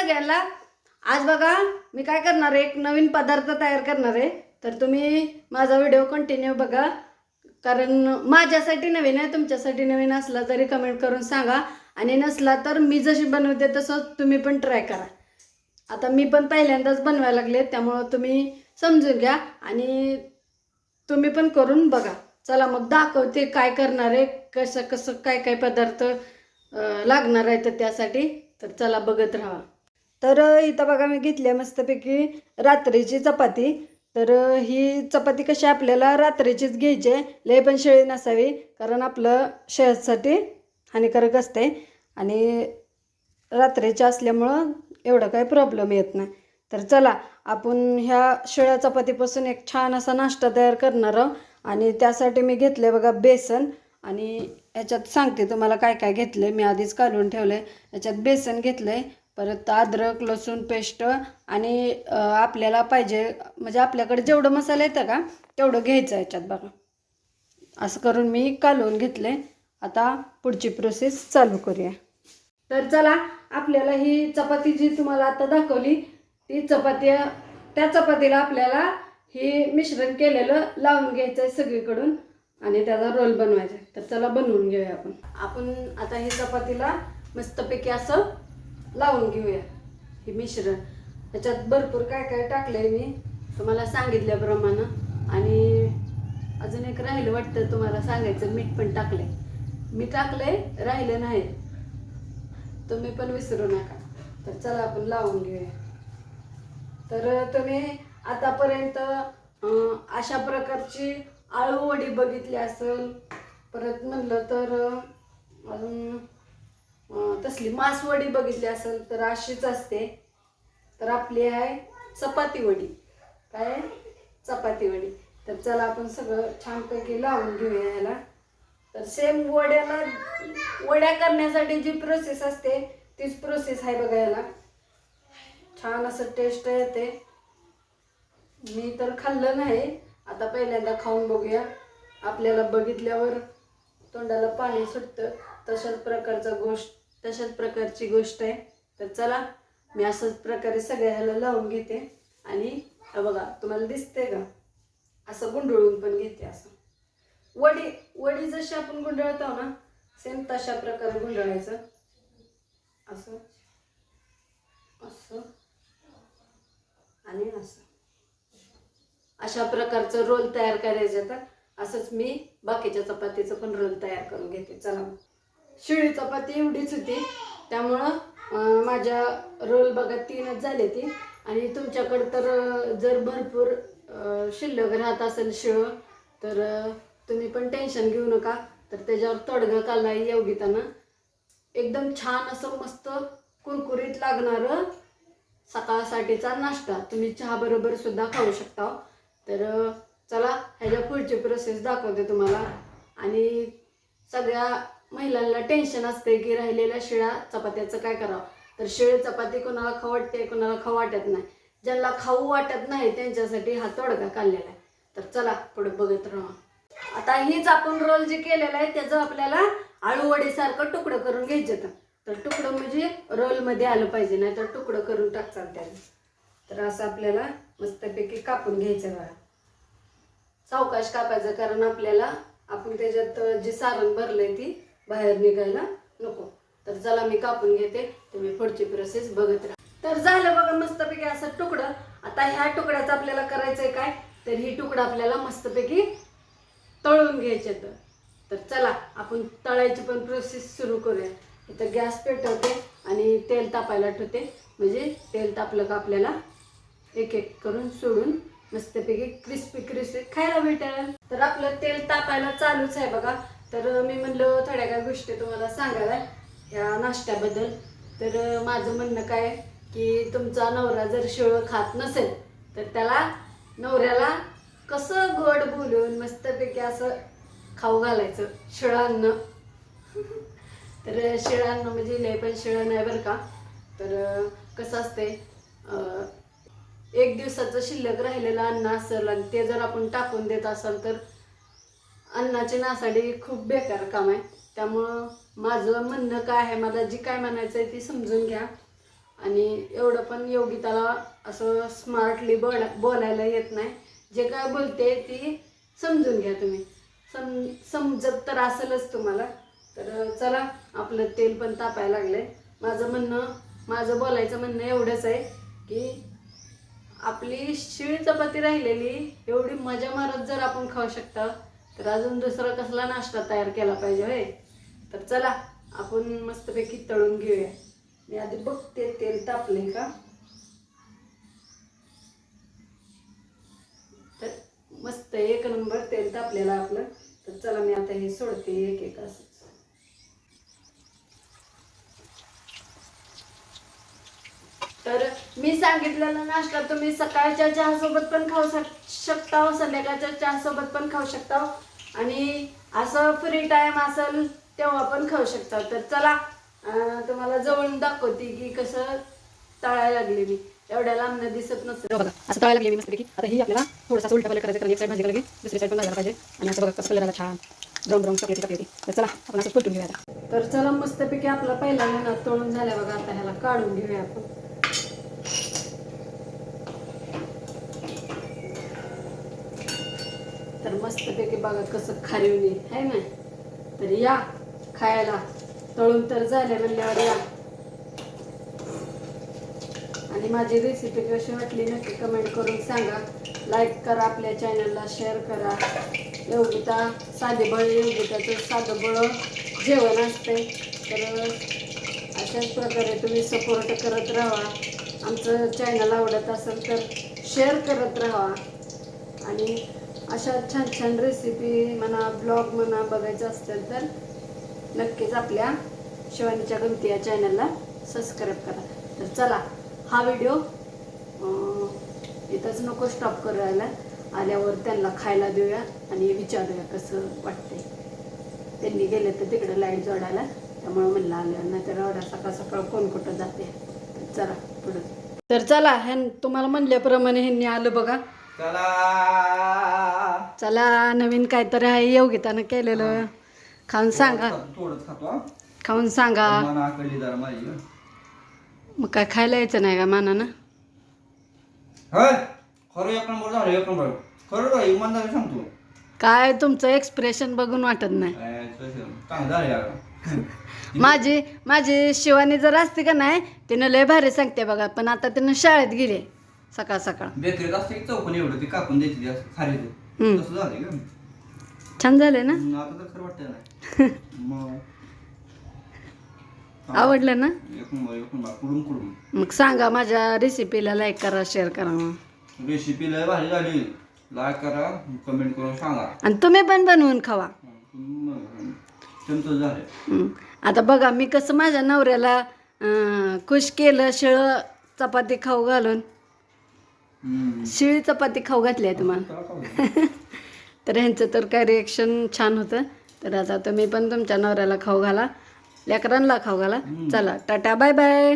सगळ्यांना. आज बघा मी काय करणार आहे? एक नवीन पदार्थ तयार करणार आहे. तर तुम्ही माझा व्हिडिओ कंटिन्यू बघा. कारण माझ्यासाठी नवीन आहे तुमच्यासाठी नवीन असला तरी कमेंट करून सांगा. आणि नसला तर मी जशी बनवते तसं तुम्ही पण ट्राय करा. आता मी पण पहिल्यांदाच बनवायला लागले त्यामुळं तुम्ही समजून घ्या आणि तुम्ही पण करून बघा. चला मग दाखवते काय करणार आहे कसं कसं काय काय पदार्थ लागणार आहे तर त्यासाठी. तर चला बघत राहा. तर इथं बघा मी घेतली आहे मस्तपैकी रात्रीची चपाती. तर ही चपाती कशी आपल्याला रात्रीचीच घ्यायची आहे लय पण शेळी नसावी कारण आपलं शहरासाठी हानिकारक असते आणि रात्रीच्या असल्यामुळं एवढं काही प्रॉब्लेम येत नाही. तर चला आपण ह्या शिळ्या चपातीपासून एक छान असा नाश्ता तयार करणार आहोत. आणि त्यासाठी मी घेतले बघा बेसन. आणि याच्यात सांगते तुम्हाला काय काय घेतलं आहे मी आधीच काढून ठेवलं आहे याच्यात बेसन घेतलं आहे परत अद्रक लसूण पेस्ट आणि आपल्याला पाहिजे म्हणजे आपल्याकडे जेवढं मसाला येतं का तेवढं घ्यायचं याच्यात बघा. असं करून मी कालवून घेतले आता पुढची प्रोसेस चालू करूया. तर चला आपल्याला ही चपाती जी तुम्हाला आता दाखवली ती चपाती त्या चपातीला आपल्याला ही मिश्रण केलेलं लावून घ्यायचं आहे सगळीकडून आणि त्याचा रोल बनवायचा आहे. तर चला बनवून घेऊया आपण. आपण आता हे चपातीला मस्तपैकी असं लावून घेऊया. हे मिश्रण. त्याच्यात भरपूर काय काय टाकलंय मी तुम्हाला सांगितल्याप्रमाणे. आणि अजून एक राहिलं वाटतं तुम्हाला सांगायचं मीठ पण टाकलंय. मी टाकलंय राहिलं नाही. तुम्ही पण विसरू नका. तर चला आपण लावून घेऊया. तर तुम्ही आतापर्यंत अशा प्रकारची आळूवडी बघितली असेल परत म्हणलं तर अजून तसली मासवडी बघितली असेल तर अशीच असते. तर आपली आहे चपाती वडी. काय? चपाती वडी. तर चला आपण सगळं छानपैकी लावून घेऊया याला. तर सेम वड्याला वड्या करण्यासाठी जी प्रोसेस असते तीच प्रोसेस आहे बघा याला. छान असं टेस्ट येते. मी तर खाल्लं नाही. आता पहिल्यांदा खाऊन बघूया. आपल्याला बघितल्यावर तोंडाला पाणी सुटतं. तशाच प्रकारचा गोष्ट. तशाच प्रकारची गोष्ट आहे. तर चला मी असंच प्रकारे सगळ्या ह्याला लावून घेते. आणि बघा तुम्हाला दिसते का? असं गुंडळून पण घेते असं. वडी वडी जशी आपण गुंडळतो ना सेम तशा प्रकारे गुंडळायचं. असं असं आणि असं. अशा प्रकारचं रोल तयार करायचं तर असंच मी बाकीच्या चपातीचं पण रोल तयार करून घेते. चला मग. शिळी चपाती एवढीच होती. त्यामुळं माझ्या रोल बघा तीनच झाले ती. आणि तुमच्याकडं तर जर भरपूर शिल्लक राहत असेल शिळं तर तुम्ही पण टेन्शन घेऊ नका. तर त्याच्यावर तोडगा काढला योगितानं. एकदम छान असं मस्त कुरकुरीत लागणारं सकाळसाठीचा नाश्ता. तुम्ही चहाबरोबर सुद्धा खाऊ शकता. तर चला ह्याच्या पुढची प्रोसेस दाखवते तुम्हाला. आणि सगळ्या महिलांना टेन्शन असते की राहिलेल्या शिळ्या चपात्याचं काय करावं? तर शिळी चपाती कोणाला खाऊ वाटते कोणाला खाऊ वाटत नाही. ज्यांना खाऊ वाटत नाही त्यांच्यासाठी हा तोडगा काढलेला आहे. तर चला पुढे बघत राहा. आता हीच आपण रोल जे केलेलं आहे त्याचं आपल्याला आळूवडीसारखं तुकडं करून घ्यायचं तर तुकडं म्हणजे रोलमध्ये आलं पाहिजे नाही तर तुकडं करून टाकतात त्याला तर असं आपल्याला मस्तपैकी कापून घ्यायचं बघा. सावकाश कापायचं कारण आपल्याला आपण त्याच्यात जी सारण भरलंय ती बाहेर निघायला नको. तर चला मी कापून घेते तुम्ही पुढची प्रोसेस बघत राहा. तर झालं बघा मस्तपैकी असं तुकडं. आता ह्या तुकड्याचं आपल्याला करायचंय काय? तर ही तुकडं आपल्याला मस्तपैकी तळून घ्यायचे तर तर चला आपण तळायची पण प्रोसेस सुरू करूया. इथं गॅस पेटवते आणि तेल तापायला ठेवते. म्हणजे तेल तापलं का आपल्याला एक एक करून सोडून मस्तपैकी क्रिस्पी क्रिस्पी खायला भेटेल. तर आपलं तेल तापायला चालूच आहे बघा. तर मी म्हणलं थोड्या काय गोष्टी तुम्हाला सांगाव्या या नाश्त्याबद्दल. तर माझं म्हणणं काय आहे की तुमचा नवरा जर शिळं खात नसेल तर त्याला नवऱ्याला कसं गोड बोलून मस्तपैकी असं खाऊ घालायचं? शिळान्न अन्न. तर शिळं अन्न म्हणजे लय पण शिळं नाही बरं का? तर कसं असते एक दिवसाचं शिल्लक राहिलेलं अन्न असेल आणि ते जर आपण टाकून देत असाल तर अन्नाची नासाडी खूप बेकार काम आहे. त्यामुळं माझं म्हणणं काय आहे मला जी काय म्हणायचं आहे ती समजून घ्या. आणि एवढं पण योगिताला असं स्मार्टली बोला बोलायला येत नाही. जे काय बोलते ती समजून घ्या तुम्ही. सम समजत तर असेलच तुम्हाला. तर चला आपलं तेल पण तापायला लागलंय. माझं म्हणणं माझं बोलायचं म्हणणं एवढंच आहे की आपली शिळी चपाती राहिलेली एवढी मजा मारत जर आपण खाऊ शकता तर अजून दुसरा कसला नाश्ता तयार केला पाहिजे होय? तर चला आपण मस्तपैकी तळून घेऊया. मी आधी बघते तेल तापले का? तर मस्त एक नंबर तेल तापलेलं आपलं. तर चला मी आता हे सोडते एक एक असं तर मी सांगितलेला नाश्ता तुम्ही सकाळच्या चहासोबत पण खाऊ शक शकता संध्याकाळच्या चहासोबत पण खाऊ शकता आणि असं फ्री टाइम असेल तेव्हा पण खाऊ शकता तर चला तुम्हाला जवळून दाखवते की कसं तळायला लागले मी. एवढ्या लांबनं दिसत नसतं बघा असं तळायला लागली मी मस्तपैकी. आता ही आपल्याला थोडासा उलटा पलट करायचं कारण एक साईड भाजी लागली दुसरी साईड पण पाहिजे. आणि असं बघा कसं कलर छान. ब्राऊन ब्राऊन चॉकलेटी चॉकलेटी तर चला आपण असं फुटून घेऊया तर चला मस्तपैकी आपला पहिला ना तळून झाल्या बघा. आता ह्याला काढून घेऊया आपण. तर मस्तपैकी बघा कसं खारीवली आहे ना? तर या खायला. तळून तर झाले म्हणल्यावर या. आणि माझी रेसिपी कशी वाटली नक्की कमेंट करून सांगा. लाईक करा आपल्या चॅनलला शेअर करा. योगिता साधे बळ योगिताचं साधं बळ जेवण असते तर अशाच प्रकारे तुम्ही सपोर्ट करत राहा. आमचं चॅनल आवडत असेल तर शेअर करत राहा. आणि अशा छान छान रेसिपी म्हणा ब्लॉग म्हणा बघायचं असेल तर नक्कीच आपल्या शिवानीच्या गमती या चॅनलला सबस्क्राईब करा. तर चला हा व्हिडिओ इथंच नको स्टॉप करायला. आल्यावर त्यांना खायला देऊया आणि विचारूया कसं वाटतंय. त्यांनी गेले तर तिकडं लाइट जोडायला. त्यामुळं म्हणलं आल्यावर नाही तर एवढा सकाळ सकाळ कोण कुठं जाते. तर चला पुढं. तर चला ह्यां तुम्हाला म्हणल्याप्रमाणे ह्यांनी आलं बघा. चला. चला नवीन काहीतरी आहे योगितानं केलेलं. खाऊन सांगा. थोडंच खातो हा. खाऊन सांगा. मला आकडली जरा माझी मग काय खायला यायचं नाही का मानानं? होय. खरं एक नंबर झालं एक नंबर. खरं रे इमानदारी सांगतो. काय तुमचं एक्सप्रेशन बघून वाटत नाही. काय तसं. चांगलं झालं यार? माझी माझी शिवानी जर असते का नाही तिनं लय भारी सांगते बघा पण आता तिनं शाळेत गेले. सकाळ सकाळ. बेकरीत असते एक चौकन एवढं ती कापून द्यायची असं हम्म. तसं झालं का? छान झाले ना? आता तर खरं वाटतं नाही. मग? आवडलं ना? एक नंबर एक नंबर. कुडून कुडून. मग सांगा माझ्या रेसिपीला लाईक करा शेअर करा मग. रेसिपी लय भारी झाली. लाईक करा कमेंट करून सांगा. आणि तुम्ही पण बनवून खावा. झालं हं. आता बघा मी कसं माझ्या नवऱ्याला अं, खुश केलं शिळं चपाती खाऊ घालून. शिळी चपाती खाऊ घातली आहे तुम्हाला. तर ह्यांचं तर काय रिएक्शन छान होतं. तर आता तुम्ही पण तुमच्या नवऱ्याला खाऊ घाला. लेकरांना खाऊ घाला. चला टाटा बाय बाय